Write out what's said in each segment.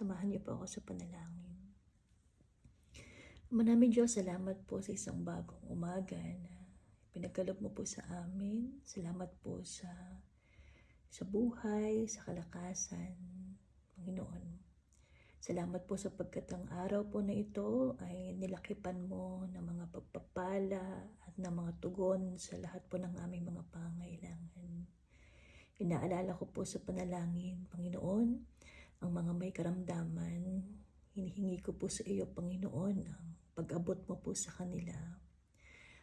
Samahan niyo po ako sa panalangin. Maraming Diyos, salamat po sa isang bagong umaga na pinagkaloob mo po sa amin. Salamat po sa sa buhay, sa kalakasan, Panginoon. Salamat po sapagkat ang araw po na ito ay nilakipan mo ng mga pagpapala at ng mga tugon sa lahat po ng aming mga pangailangan. Inaalala ko po sa panalangin, Panginoon, ang mga may karamdaman. Hinihingi ko po sa iyo, Panginoon, ang pag-abot mo po sa kanila.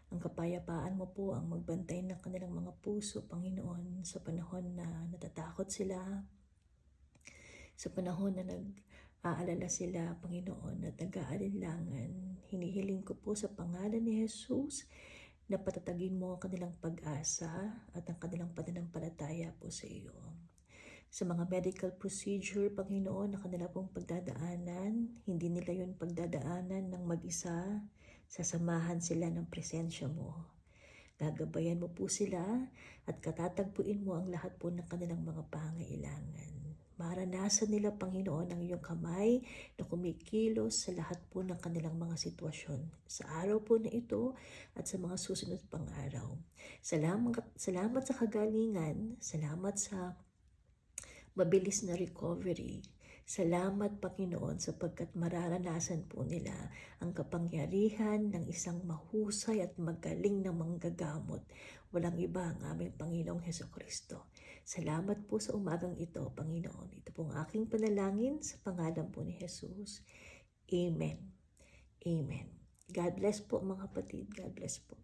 Ang kapayapaan mo po ang magbantay ng kanilang mga puso, Panginoon, sa panahon na natatakot sila, sa panahon na nag-aalala sila, Panginoon, at nag-aalinlangan. Hinihiling ko po sa pangalan ni Jesus na patatagin mo ang kanilang pag-asa at ang kanilang pananampalataya po sa iyo. Sa mga medical procedure, Panginoon, na kanila pong pagdadaanan, hindi nila yun pagdadaanan ng mag-isa, sasamahan sila ng presensya mo. Gagabayan mo po sila at katatagpuin mo ang lahat po ng kanilang mga pangailangan. Maranasan nila, Panginoon, ang iyong kamay na kumikilos sa lahat po ng kanilang mga sitwasyon. Sa araw po na ito at sa mga susunod pang araw. Salamat, salamat sa kagalingan, salamat sa mabilis na recovery. Salamat, Panginoon, sapagkat mararanasan po nila ang kapangyarihan ng isang mahusay at magaling na manggagamot. Walang iba ang aming Panginoong Heso Kristo. Salamat po sa umagang ito, Panginoon. Ito pong aking panalangin sa pangalan po ni Jesus. Amen. Amen. God bless po mga kapatid. God bless po.